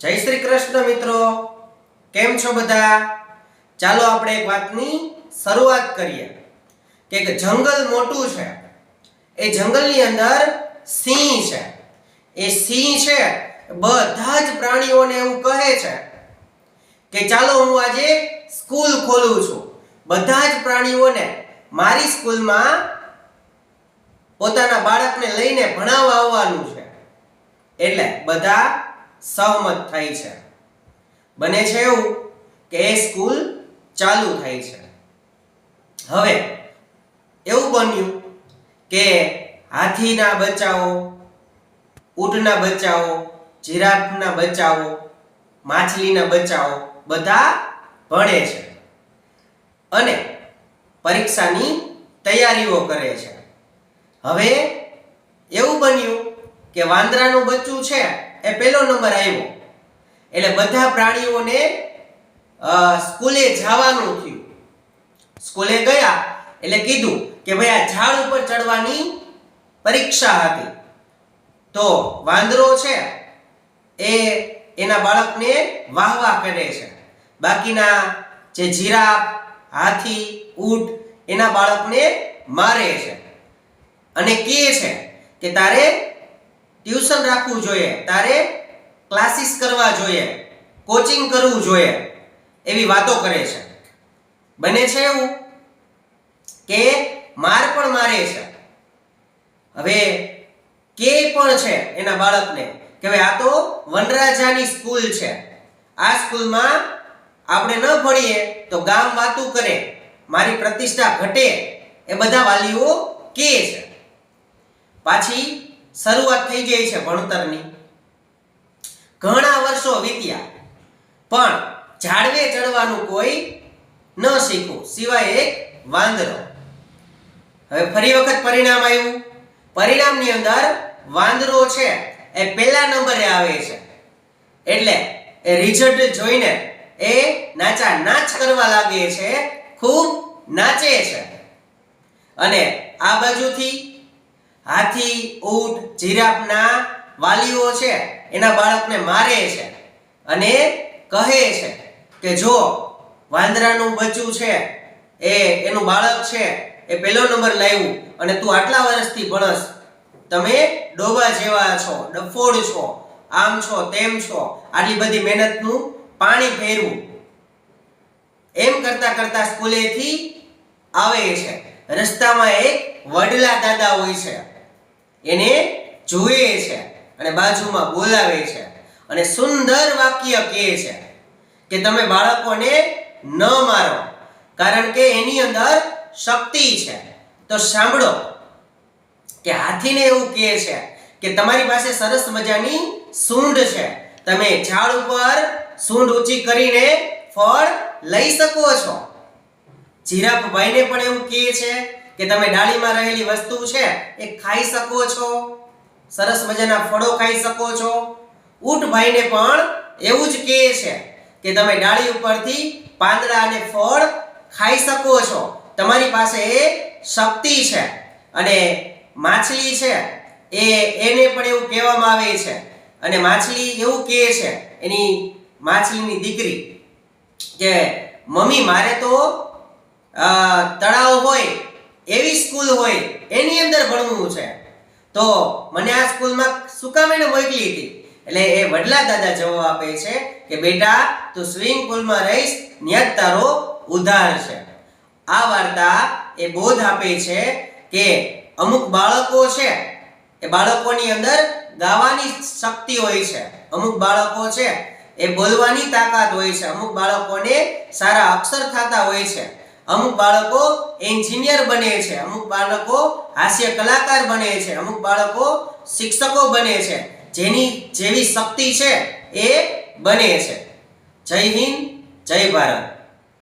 જય શ્રી કૃષ્ણ મિત્રો. કેમ છો બધા? ચાલો આપણે એક વાતની શરૂઆત કરીએ. કે જંગલ મોટું છે. એ જંગલની અંદર સિંહ છે. એ સિંહ છે બધા જ પ્રાણીઓને એવું કહે છે કે ચાલો હું આજે સ્કૂલ ખોલું છું. બધા જ પ્રાણીઓને મારી સ્કૂલમાં પોતાના બાળકને લઈને ભણાવવા આવવાનું છે. એટલે બધા સહમત થાય છે. બને છે એવું કે એ સ્કૂલ ચાલુ થાય છે. હવે એવું બન્યું કે હાથીના બચ્ચાઓ, ઊંટના બચ્ચાઓ, જીરાફના બચ્ચાઓ, માછલીના બચ્ચાઓ બધા ભણે છે અને પરીક્ષાની તૈયારીઓ કરે છે. હવે એવું બન્યું કે વાંદરાનું બચ્ચું છે એ પહેલો નંબર આવ્યો એટલે બધા પ્રાણીઓને સ્કૂલે જવાનું થયું. સ્કૂલે ગયા, એટલે કીધું કે ભાઈ આ ઝાડ ઉપર ચડવાની પરીક્ષા હતી. તો વાંદરો છે, એ એના બાળકને વાહ વાહ કરે છે. બાકીના જે જીરાફ, હાથી, ઊંટ, એના બાળકને મારે છે. અને કે છે કે તારે ટ્યુશન રાખવું જોઈએ. તારે ક્લાસીસ કરવા જોઈએ. કોચિંગ કરવું જોઈએ. એવી વાતો કરે છે. બને છે એવું કે માર પણ મારે છે. હવે કે પણ છે એના બાળકને કે ભાઈ આ તો વનરાજાની સ્કૂલ છે. આ સ્કૂલમાં આપણે ન ભણીએ તો ગામ વાતું કરે. મારી પ્રતિષ્ઠા ઘટે. એ બધા વાલીઓ કે છે. પાછી શરૂઆત થઈ ગઈ છે ભણતરની. ઘણા વર્ષો વીત્યા, પણ ઝાડવે ચડવાનું કોઈ ન શીખવું સિવાય એક વાંદરો. હવે ફરી વખત પરિણામ આવ્યું. પરિણામની અંદર વાંદરો છે, એ પહેલા નંબરે આવે છે. એટલે એ રિઝલ્ટ જોઈને એ નાચા નાચ કરવા લાગે છે, ખૂબ નાચે છે. અને આ બાજુથી હાથી, ઊંટ, જીરાફના વાલીઓ છે, એના બાળકને મારે છે અને કહે છે કે જો વાંદરાનું બચ્ચું છે, એ એનું બાળક છે, એ પહેલો નંબર લાવ્યું અને તું આટલા વર્ષથી ભણસ, તમે ડોબા જેવા છો, ડફોડ છો, આમ છો, તેમ છો, આટલી બધી મહેનતનું પાણી ફેરવું. એમ કરતા કરતા સ્કૂલેથી આવે છે. રસ્તામાં એક વડલા દાદા હોય છે. એને જુએ છે અને બાજુમાં બોલાવે છે અને સુંદર વાક્ય કહે છે કે તમે બાળકોને ન મારો, કારણ કે એની અંદર શક્તિ છે. તો સાંભળો કે હાથીને એવું કહે છે કે તમારી પાસે સરસ મજાની સૂંઢ છે. તમે ઝાડ ઉપર સૂંઢ ઊંચી કરીને ફળ લઈ શકો છો. જીરાફ ભાઈને પણ એવું કહે છે કે તમે ડાળીમાં રહેલી વસ્તુ છે એ ખાઈ શકો છો, સરસ મજાના ફળો ખાઈ શકો છો. ઊંટ ભાઈને પણ એવું જ કહે છે કે તમે ડાળી ઉપરથી પાંદડા અને ફળ ખાઈ શકો છો. તમારી પાસે એ શક્તિ છે અને માછલી છે એ એને પણ એવું કહેવામાં આવે છે. અને માછલી એવું કહે છે, એની માછલીની દીકરી કે, મમ્મી, મારે તો તળાવ હોય, એવી સ્કૂલ હોય, એની અંદર ભણવું છે. તો મને આ સ્કૂલમાં શું કામ એને મોકલી હતી? એટલે એ વડલા દાદા જવાબ આપે છે કે, બેટા, તું સ્વિમિંગ પુલમાં રહીશ, ન્યા તારો ઉધાર છે. આ વાર્તા એ બોધ આપે છે કે, અમુક બાળકો છે, એ બાળકોની અંદર ગાવાની શક્તિ હોય છે. અમુક બાળકો છે, એ બોલવાની તાકાત હોય છે. અમુક બાળકોને સારા અક્ષર થતા હોય છે. અમુક બાળકો એન્જિનિયર બને છે, અમુક બાળકો હાસ્ય કલાકાર બને છે, અમુક બાળકો શિક્ષકો બને છે. જેની જેવી શક્તિ છે એ બને છે. જય હિન્દ, જય ભારત.